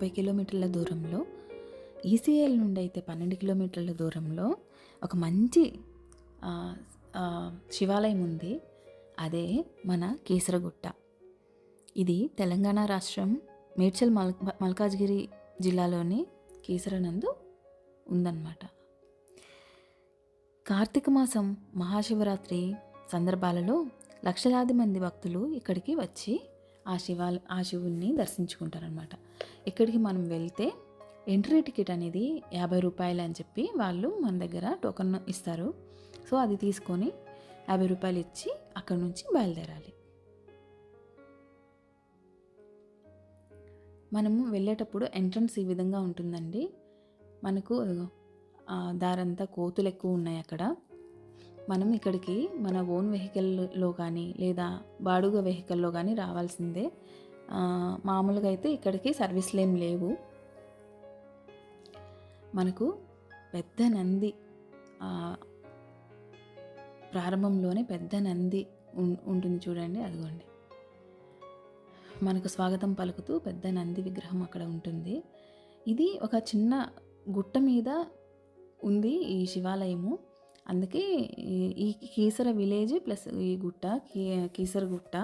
ముప్పై కిలోమీటర్ల దూరంలో ఈసీఎల్ నుండి అయితే పన్నెండు కిలోమీటర్ల దూరంలో ఒక మంచి శివాలయం ఉంది. అదే మన కేసరగుట్ట. ఇది తెలంగాణ రాష్ట్రం మేడ్చల్ మల్ మల్కాజ్గిరి జిల్లాలోని కేసరనందు ఉందన్నమాట. కార్తీక మాసం మహాశివరాత్రి సందర్భాలలో లక్షలాది మంది భక్తులు ఇక్కడికి వచ్చి ఆ శివాల ఆ శివుణ్ణి దర్శించుకుంటారనమాట ఇక్కడికి మనం వెళ్తే ఎంట్రీ టికెట్ అనేది యాభై రూపాయలు అని చెప్పి వాళ్ళు మన దగ్గర టోకన్ ఇస్తారు. సో అది తీసుకొని యాభై రూపాయలు ఇచ్చి అక్కడ నుంచి బయలుదేరాలి. మనము వెళ్ళేటప్పుడు ఎంట్రన్స్ ఈ విధంగా ఉంటుందండి. మనకు దారంతా కోతులు ఎక్కువ ఉన్నాయి అక్కడ. మనం ఇక్కడికి మన ఓన్ వెహికల్లో కానీ లేదా బాడుగ వెహికల్లో కానీ రావాల్సిందే. మామూలుగా అయితే ఇక్కడికి సర్వీస్లు ఏం లేవు. మనకు పెద్ద నంది ప్రారంభంలోనే పెద్ద నంది ఉం- ఉంటుంది చూడండి అదిగోండి. మనకు స్వాగతం పలుకుతూ పెద్ద నంది విగ్రహం అక్కడ ఉంటుంది. ఇది ఒక చిన్న గుట్ట మీద ఉంది ఈ శివాలయము. అందుకే ఈ- కీసర విలేజ్ ప్లస్ ఈ గుట్ట కీ కీసర గుట్ట.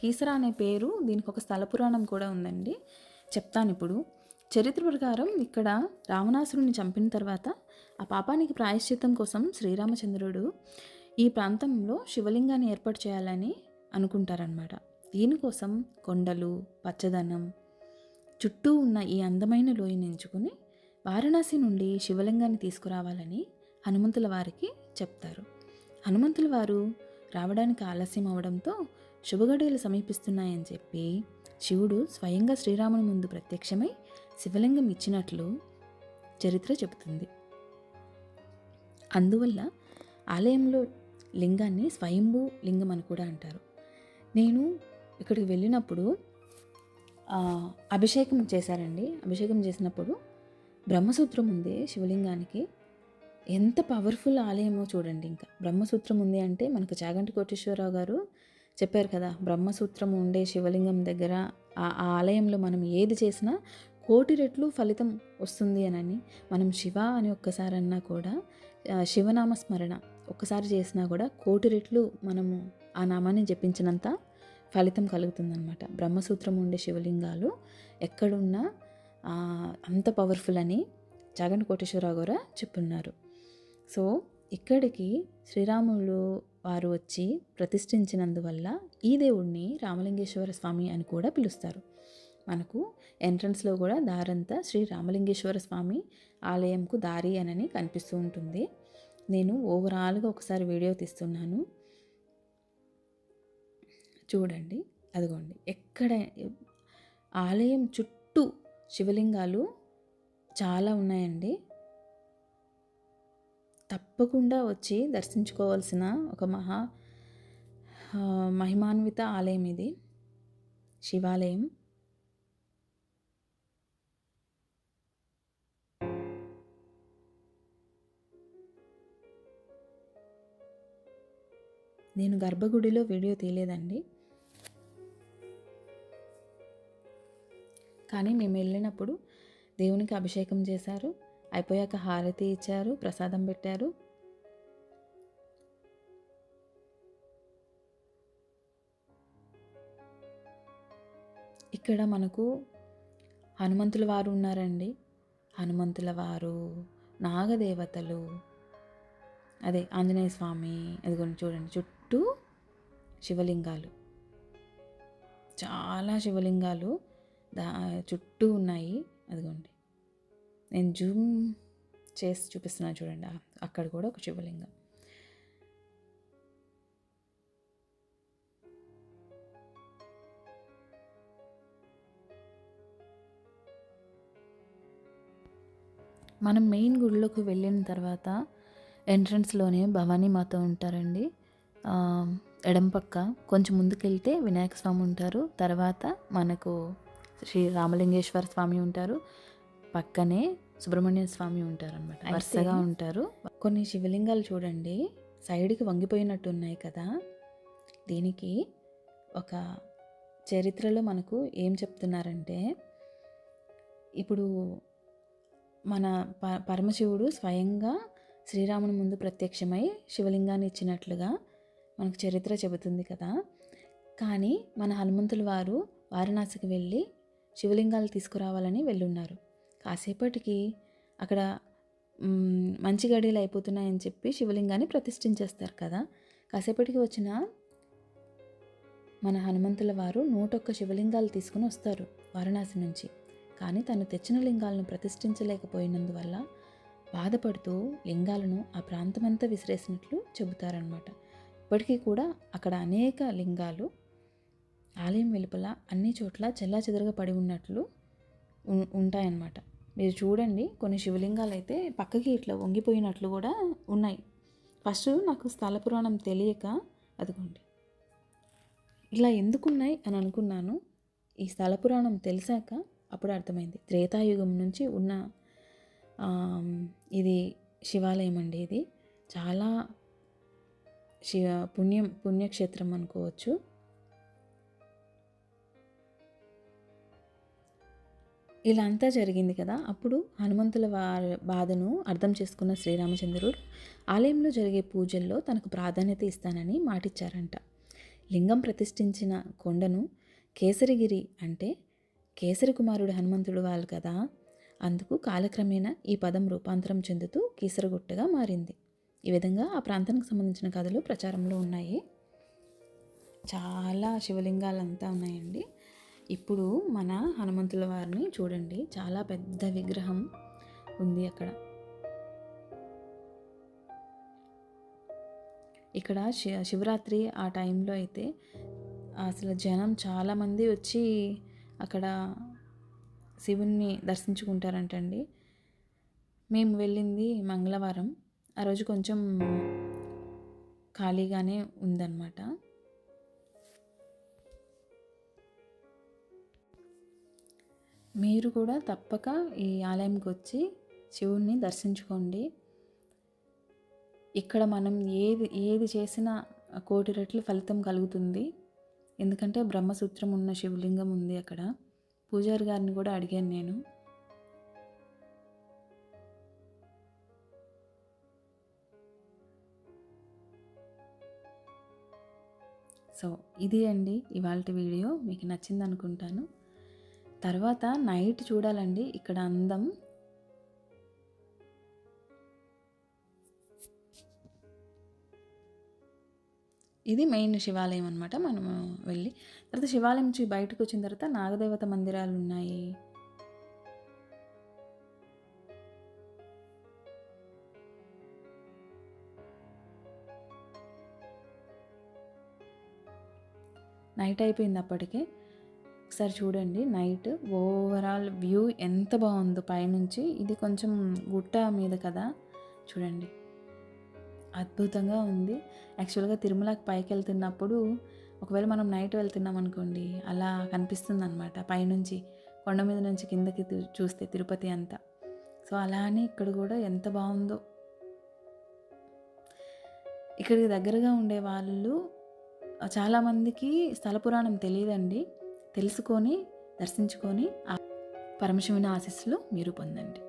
కీసర అనే పేరు దీనికి ఒక స్థల పురాణం కూడా ఉందండి. చెప్తాను ఇప్పుడు. చరిత్ర ప్రకారం ఇక్కడ రావణాసురుని చంపిన తర్వాత ఆ పాపానికి ప్రాయశ్చిత్తం కోసం శ్రీరామచంద్రుడు ఈ ప్రాంతంలో శివలింగాన్ని ఏర్పాటు చేయాలని అనుకుంటారనమాట దీనికోసం కొండలు పచ్చదనం చుట్టూ ఉన్న ఈ అందమైన లోయని ఎంచుకుని వారణాసి నుండి శివలింగాన్ని తీసుకురావాలని హనుమంతుల వారికి చెప్తారు. హనుమంతుల వారు రావడానికి ఆలస్యం అవడంతో శుభగడియలు సమీపిస్తున్నాయని చెప్పి శివుడు స్వయంగా శ్రీరాముని ముందు ప్రత్యక్షమై శివలింగం ఇచ్చినట్లు చరిత్ర చెబుతుంది. అందువల్ల ఆలయంలో లింగాన్ని స్వయంభూ లింగం అని కూడా అంటారు. నేను ఇక్కడికి వెళ్ళినప్పుడు అభిషేకం చేశారండి. అభిషేకం చేసినప్పుడు బ్రహ్మసూత్రం ఉంది శివలింగానికి. ఎంత పవర్ఫుల్ ఆలయమో చూడండి ఇంకా. బ్రహ్మసూత్రం ఉంది అంటే మనకు చాగంటి కోటేశ్వరరావు గారు చెప్పారు కదా బ్రహ్మసూత్రం ఉండే శివలింగం దగ్గర ఆ ఆలయంలో మనం ఏది చేసినా కోటి రెట్లు ఫలితం వస్తుంది అని మనం శివ అని ఒక్కసారి అన్నా కూడా శివనామ స్మరణ ఒక్కసారి చేసినా కూడా కోటి రెట్లు మనము ఆ నామాన్ని జపించినంత ఫలితం కలుగుతుందన్నమాట. బ్రహ్మసూత్రం ఉండే శివలింగాలు ఎక్కడున్నా అంత పవర్ఫుల్ అని జగన్ కోటేశ్వరరావు గారు చెప్పున్నారు. సో ఇక్కడికి శ్రీరాములు వారు వచ్చి ప్రతిష్ఠించినందువల్ల ఈ దేవుడిని రామలింగేశ్వర స్వామి అని కూడా పిలుస్తారు. మనకు ఎంట్రన్స్లో కూడా దారంతా శ్రీ రామలింగేశ్వర స్వామి ఆలయంకు దారి అనని కనిపిస్తూ ఉంటుంది. నేను ఓవరాల్గా ఒకసారి వీడియో తీస్తున్నాను. చూడండి అదిగోండి. ఎక్కడ ఆలయం చుట్టూ శివలింగాలు చాలా ఉన్నాయండి. తప్పకుండా వచ్చి దర్శించుకోవాల్సిన ఒక మహా మహిమాన్విత ఆలయం ఇది. శివాలయం. నేను గర్భగుడిలో వీడియో తీయలేదండి. కానీ మేము వెళ్ళినప్పుడు దేవునికి అభిషేకం చేశారు. అయిపోయాక హారతి ఇచ్చారు ప్రసాదం పెట్టారు. ఇక్కడ మనకు హనుమంతుల వారు ఉన్నారండి. హనుమంతుల వారు నాగదేవతలు అదే ఆంజనేయ స్వామి అదిగోండి చూడండి చుట్టూ శివలింగాలు. చాలా శివలింగాలు దా చుట్టూ ఉన్నాయి. అదిగోండి. నేను జూమ్ చేసి చూపిస్తున్నాను చూడండి అక్కడ కూడా ఒక శివలింగం. మనం మెయిన్ గుడిలోకి వెళ్ళిన తర్వాత ఎంట్రన్స్లోనే భవానీ మాత ఉంటారండి. ఎడం పక్క. కొంచెం ముందుకెళ్తే వినాయక స్వామి ఉంటారు. తర్వాత మనకు శ్రీ రామలింగేశ్వర స్వామి ఉంటారు. పక్కనే సుబ్రహ్మణ్య స్వామి ఉంటారు అనమాట వరుసగా ఉంటారు. కొన్ని శివలింగాలు చూడండి. సైడ్కి వంగిపోయినట్టు ఉన్నాయి కదా. దీనికి ఒక చరిత్రలో మనకు ఏం చెప్తున్నారంటే ఇప్పుడు మన ప పరమశివుడు స్వయంగా శ్రీరాముని ముందు ప్రత్యక్షమై శివలింగాన్ని ఇచ్చినట్లుగా మనకు చరిత్ర చెబుతుంది కదా. కానీ మన హనుమంతుల వారు వారణాసికి వెళ్ళి శివలింగాలు తీసుకురావాలని వెళ్ళున్నారు. కాసేపటికి అక్కడ మంచి గడియలు అయిపోతున్నాయని చెప్పి శివలింగాన్ని ప్రతిష్ఠించేస్తారు కదా. కాసేపటికి వచ్చిన మన హనుమంతుల వారు నూటొక్క శివలింగాలు తీసుకుని వస్తారు వారణాసి నుంచి. కానీ తను తెచ్చిన లింగాలను ప్రతిష్ఠించలేకపోయినందువల్ల బాధపడుతూ లింగాలను ఆ ప్రాంతమంతా విసిరేసినట్లు చెబుతారనమాట ఇప్పటికీ కూడా అక్కడ అనేక లింగాలు ఆలయం వెలుపల అన్ని చోట్ల చెల్లా పడి ఉన్నట్లు ఉం- ఉంటాయన్నమాట. మీరు చూడండి కొన్ని శివలింగాలు అయితే పక్కకి ఇట్లా వంగిపోయినట్లు కూడా ఉన్నాయి. ఫస్ట్ నాకు స్థల పురాణం తెలియక అదిగోండి. ఇలా ఎందుకున్నాయి అని అనుకున్నాను. ఈ స్థల పురాణం తెలిసాక అప్పుడు అర్థమైంది. త్రేతాయుగం నుంచి ఉన్న ఇది శివాలయం అండి ఇది. చాలా శివ పుణ్యం పుణ్యక్షేత్రం అనుకోవచ్చు. ఇలా అంతా జరిగింది కదా అప్పుడు హనుమంతుల వారి బాధను అర్థం చేసుకున్న శ్రీరామచంద్రుడు ఆలయంలో జరిగే పూజల్లో తనకు ప్రాధాన్యత ఇస్తానని మాటిచ్చారంట. లింగం ప్రతిష్ఠించిన కొండను కేసరిగిరి అంటే కేసరి కుమారుడు హనుమంతుడు వాళ్ళు కదా అందుకు కాలక్రమేణా ఈ పదం రూపాంతరం చెందుతూ కీసరగుట్టగా మారింది. ఈ విధంగా ఆ ప్రాంతానికి సంబంధించిన కథలు ప్రచారంలో ఉన్నాయి. చాలా శివలింగాలంతా ఉన్నాయండి. ఇప్పుడు మన హనుమంతుల వారిని చూడండి. చాలా పెద్ద విగ్రహం ఉంది అక్కడ. ఇక్కడ శి శివరాత్రి ఆ టైంలో అయితే అసలు జనం చాలామంది వచ్చి అక్కడ శివుణ్ణి దర్శించుకుంటారంటండి. మేము వెళ్ళింది మంగళవారం. ఆ రోజు కొంచెం ఖాళీగానే ఉందన్నమాట. మీరు కూడా తప్పక ఈ ఆలయంకి వచ్చి శివుణ్ణి దర్శించుకోండి. ఇక్కడ మనం ఏది ఏది చేసినా కోటి రెట్లు ఫలితం కలుగుతుంది. ఎందుకంటే బ్రహ్మసూత్రం ఉన్న శివలింగం ఉంది అక్కడ. పూజారి గారిని కూడా అడిగాను నేను. సో ఇది అండి ఇవాళ వీడియో. మీకు నచ్చింది అనుకుంటాను తర్వాత నైట్ చూడాలండి ఇక్కడ అందం. ఇది మెయిన్ శివాలయం అనమాట మనము వెళ్ళి. తర్వాత శివాలయం నుంచి బయటకు వచ్చిన తర్వాత నాగదేవత మందిరాలు ఉన్నాయి. నైట్ అయిపోయింది అప్పటికే. ఒకసారి చూడండి. నైట్ ఓవరాల్ వ్యూ ఎంత బాగుందో. పైనుంచి ఇది కొంచెం గుట్ట మీద కదా. చూడండి. అద్భుతంగా ఉంది. యాక్చువల్గా తిరుమలకి పైకి వెళ్తున్నప్పుడు ఒకవేళ మనం నైట్ వెళ్తున్నాం అనుకోండి అలా కనిపిస్తుంది అనమాట పైనుంచి కొండ మీద నుంచి కిందకి చూస్తే తిరుపతి అంతా. సో అలానే ఇక్కడ కూడా ఎంత బాగుందో. ఇక్కడికి దగ్గరగా ఉండే వాళ్ళు చాలామందికి స్థల పురాణం తెలియదండి. తెలుసుకొని దర్శించుకొని ఆ పరమశివుని ఆశీస్సులు మీరు పొందండి.